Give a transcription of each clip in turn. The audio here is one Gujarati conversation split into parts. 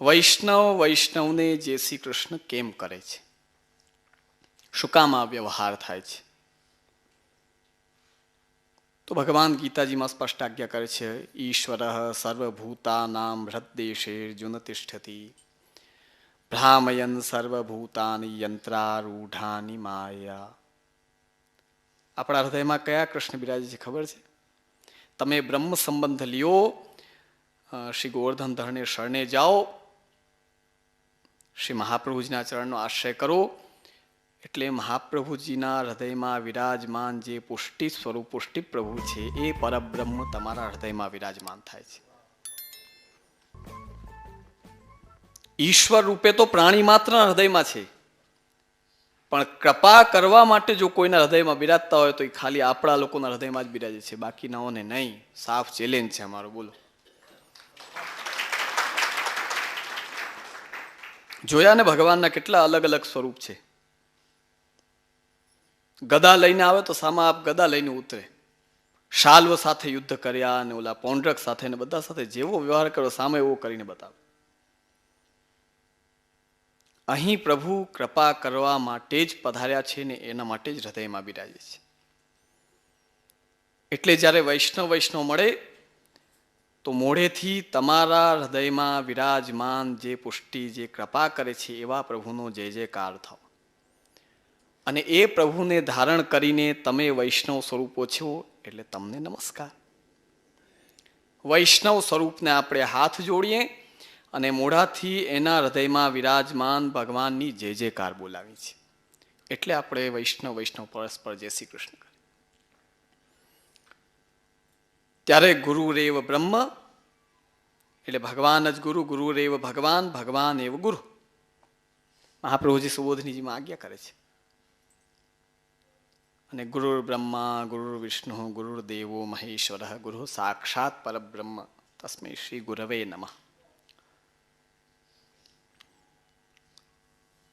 વૈષ્ણવ વૈષ્ણવને જે શ્રી કૃષ્ણ કેમ કરે છે? શું કામ આ વ્યવહાર થાય છે? તો ભગવાન ગીતાજીમાં સ્પષ્ટ આજ્ઞા કરે છે, ઈશ્વર સર્વભૂતાનામ હૃદદેશે જુન તિષ્ઠતી ભ્રામયન સર્વભૂતાની યંત્રારૂઢાની માયા. આપણા હૃદયમાં કયા કૃષ્ણ બિરાજે છે ખબર છે? તમે બ્રહ્મ સંબંધ લ્યો શ્રી ગોવર્ધન ધરણે શરણે જાઓ શ્રી મહાપ્રભુજીના ચરણનો આશ્રય કરો. એટલે મહાપ્રભુજીના હૃદયમાં વિરાજમાન જે પુષ્ટિ સ્વરૂપ પુષ્ટિ પ્રભુ છે, એ પરબ્રહ્મ તમારા હૃદયમાં વિરાજમાન થાય છે. ઈશ્વર રૂપે તો પ્રાણી માત્ર હૃદયમાં છે. પણ કૃપા કરવા માટે જો કોઈના હૃદયમાં બિરાજતા હોય તો એ ખાલી આપણા લોકોના હૃદયમાં જ બિરાજે છે. બાકીનાઓને નહીં. સાફ ચેલેન્જ છે અમારો. બોલો. જોયા ને ભગવાનના કેટલા અલગ અલગ સ્વરૂપ છે. ગદા લઈને આવે તો સામા આપ ગદા લઈને ઉતરે. શાલ્વ સાથે યુદ્ધ કર્યા અને ઓલા પૌંડરક સાથે ને બધા સાથે જેવો વ્યવહાર કર્યો, સામે એવો કરીને બતાવે. અહીં પ્રભુ કૃપા કરવા માટે જ પધાર્યા છે ને એના માટે જ હૃદયમાં બિરાજે છે. એટલે જ્યારે વૈષ્ણવ વૈષ્ણવ મળે તો મોઢેથી તમારા હૃદયમાં વિરાજમાન જે પુષ્ટિ, જે કૃપા કરે છે, એવા પ્રભુનો જય જયકાર થાવ. અને એ પ્રભુને ધારણ કરીને તમે વૈષ્ણવ સ્વરૂપો છો, એટલે તમને નમસ્કાર. વૈષ્ણવ સ્વરૂપને આપણે હાથ જોડીએ અને મોઢાથી એના હૃદયમાં વિરાજમાન ભગવાનની જય જયકાર બોલાવી છે એટલે આપણે વૈષ્ણવ વૈષ્ણવ પરસ્પર જય શ્રી કૃષ્ણ. ત્યારે ગુરુ રેવ બ્રહ્મ, એટલે ભગવાન જ ગુરુ ગુરુ રેવ ભગવાન ભગવાન એવ ગુરુ. મહાપ્રભુજી સુબોધનીજીમાં આજ્ઞા કરે છે. અને ગુરુ બ્રહ્મા ગુરુ વિષ્ણુ ગુરુ દેવો, મહેશ્વર, ગુરુ સાક્ષાત પરબ્રહ્મ. તસ્મૈ શ્રી ગુરવે નમઃ.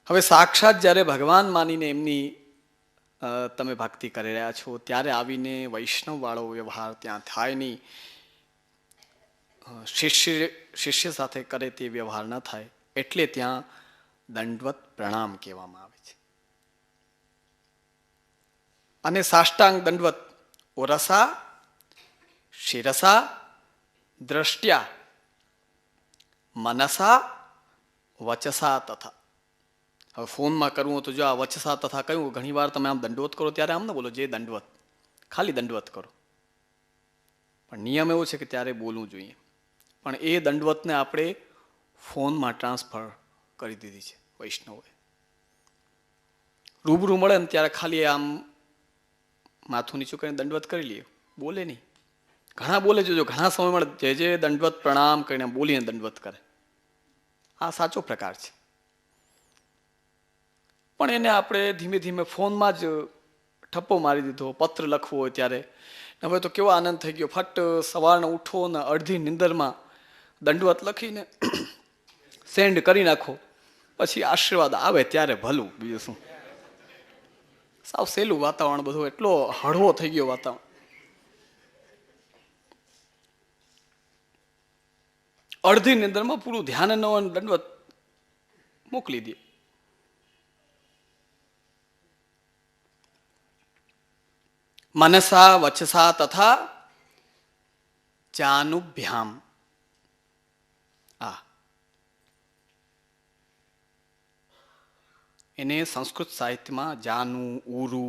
હવે સાક્ષાત જ્યારે ભગવાન માનીને એમની તમે ભક્તિ કરી રહ્યા છો. ત્યારે આવીને વૈષ્ણવવાળો વ્યવહાર ત્યાં થાય નહીં. શિષ્ય શિષ્ય સાથે કરે તે વ્યવહાર ન થાય, એટલે ત્યાં દંડવત પ્રણામ કહેવામાં આવે છે. અને સાષ્ટાંગ દંડવત, ઓરસા, શિરસા, દ્રષ્ટ્યા, મનસા, વચસા તથા હવે ફોનમાં કરવું તો જો આ વચસા તથા કહ્યું ઘણી વાર તમે આમ દંડવત કરો ત્યારે આમ ન બોલો, જે દંડવત. ખાલી દંડવત કરો. પણ નિયમ એવો છે કે ત્યારે બોલવું જોઈએ. પણ એ દંડવતને આપણે ફોનમાં ટ્રાન્સફર કરી દીધી છે વૈષ્ણવે રૂબરૂ મળે ને ત્યારે ખાલી આમ માથું નીચું કરીને દંડવત કરી લઈએ. બોલે નહીં. ઘણા બોલે જોજો ઘણા સમય મળે જે જે દંડવત પ્રણામ કરીને બોલીને દંડવત કરે. આ સાચો પ્રકાર છે. પણ એને આપણે ધીમે ધીમે ફોનમાં જ ઠપ્પો મારી દીધો, પત્ર લખવો હોય ત્યારે. હવે તો કેવો આનંદ થઈ ગયો. ફટ સવારનો ઉઠો ને અડધી નિંદરમાં દંડવત લખીને સેન્ડ કરી નાખો. પછી આશીર્વાદ આવે ત્યારે ભલું, બીજું શું. સાવ સહેલું વાતાવરણ બધું, એટલો હળવો થઈ ગયો વાતાવરણ. અડધી નિંદરમાં પૂરું ધ્યાન ન હોય દંડવત મોકલી દે. મનસા વચસા તથા ચાનુભ્યામ આ એને સંસ્કૃત સાહિત્યમાં જાનુ ઉરુ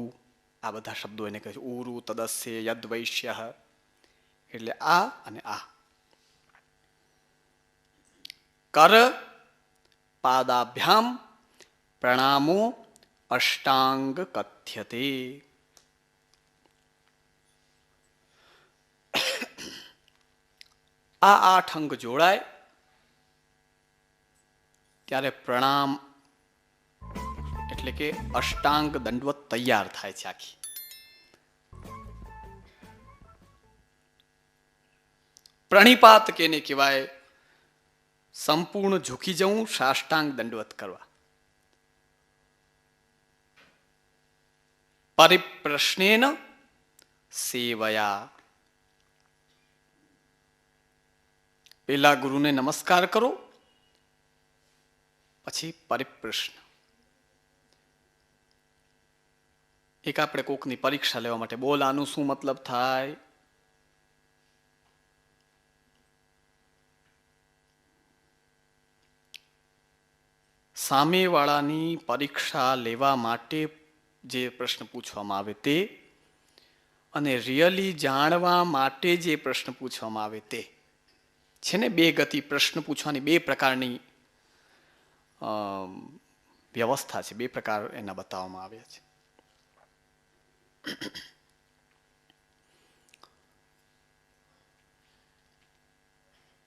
આ બધા શબ્દો એને કહે છે ઉરુ તદસ્ય યદવૈશ્ય એટલે આ અને આ કર પાદાભ્યામ પ્રણામો અષ્ટાંગ કથ્યતે આ આઠ અંગ જોડાય, ત્યારે પ્રણામ એટલે કે અષ્ટાંગ દંડવત તૈયાર થાય છે આખી. પ્રણિપાત કેને કહેવાય? સંપૂર્ણ ઝૂકી જવું, સાષ્ટાંગ દંડવત કરવા. પરિપ્રશ્નેન સેવયા. પેલા ગુરુને નમસ્કાર કરો, પછી પરિપ્રશ્ન. એક આપણે કોકની પરીક્ષા લેવા માટે બોલ, આનું શું મતલબ થાય? સામેવાળાની પરીક્ષા લેવા માટે જે પ્રશ્ન પૂછવામાં આવે તે, અને રિયલી જાણવા માટે જે પ્રશ્ન પૂછવામાં આવે તે. છે ને બે ગતિ પ્રશ્ન પૂછવાની બે પ્રકારની વ્યવસ્થા છે, બે પ્રકાર એના બતાવવામાં આવ્યા છે.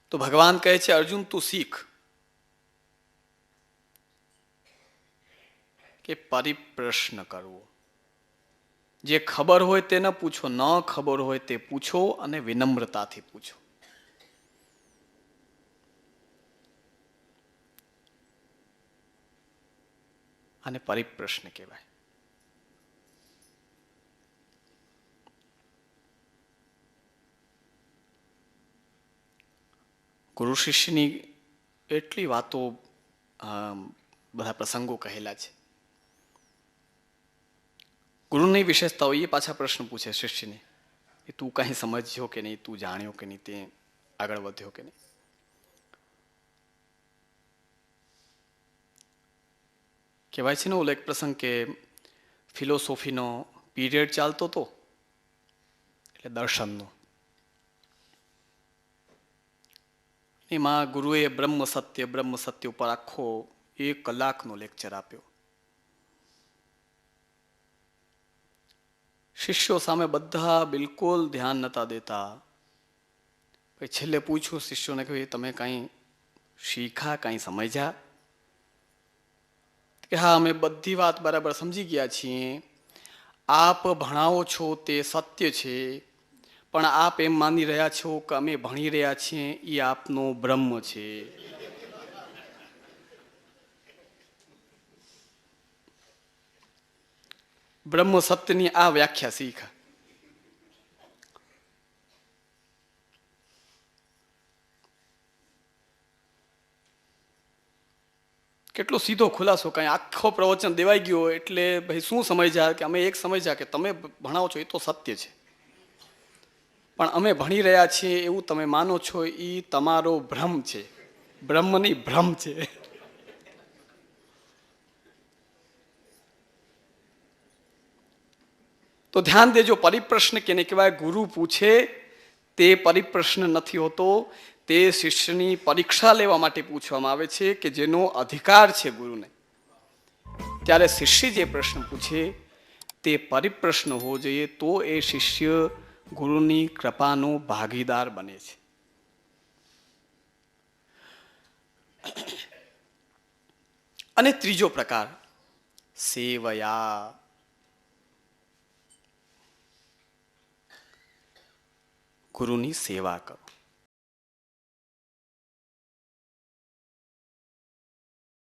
તો ભગવાન કહે છે, અર્જુન, તું શીખ. કે પરિપ્રશ્ન કરવો. જે ખબર હોય તેને પૂછો, ન ખબર હોય તે પૂછો અને વિનમ્રતાથી પૂછો. આને પરિપ્રશ્ન કહેવાય. ગુરુ શિષ્યની એટલી વાતો બધા પ્રસંગો કહેલા છે. ગુરુની વિશેષતાઓ એ પાછા પ્રશ્ન પૂછે શિષ્યને, કે તું કાંઈ સમજ્યો કે નહીં, તું જાણ્યો કે નહીં, તે આગળ વધ્યો કે નહીં? કહેવાય છે ને ઓલો એક પ્રસંગ કે ફિલોસોફીનો પીરિયડ ચાલતો હતો એટલે દર્શનનો. એમાં ગુરુએ બ્રહ્મ સત્ય બ્રહ્મ સત્ય ઉપર આખો એક કલાકનો લેક્ચર આપ્યો. શિષ્યો સામે બધા બિલકુલ ધ્યાન નતા દેતા. છેલ્લે પૂછ્યું શિષ્યોને કે તમે કાંઈ શીખા કાંઈ સમજ્યા? કે હા, અમે બધી વાત બરાબર સમજી ગયા છીએ. આપ ભણાવો છો તે સત્ય છે, પણ આપ એમ માની રહ્યા છો કે અમે ભણી રહ્યા છીએ એ આપનો બ્રહ્મ છે. બ્રહ્મ સત્યની આ વ્યાખ્યા શીખ. કેટલો સીધો ખુલાસો, કાંઈ આખો પ્રવચન દેવાઈ ગયો એટલે ભાઈ શું સમજ્યા કે અમે એક સમજ્યા કે તમે ભણાવો છો, એ તો સત્ય છે. પણ અમે ભણી રહ્યા છીએ એવું તમે માનો છો એ તમારો ભ્રમ છે. બ્રહ્મની ભ્રમ છે. તો ધ્યાન દેજો, પરિપ્રશ્ન કેને કહેવાય? ગુરુ પૂછે, તે પરિપ્રશ્ન નથી હોતો. તે શિષ્યની પરીક્ષા લેવા માટે પૂછવામાં આવે છે કે જેનો અધિકાર છે ગુરુને. ત્યારે શિષ્ય જે પ્રશ્ન પૂછે, તે પરિપ્રશ્ન હોવો જોઈએ, તો એ શિષ્ય ગુરુની કૃપાનો ભાગીદાર બને છે. અને ત્રીજો પ્રકાર, સેવયા. ગુરુની સેવા કરો.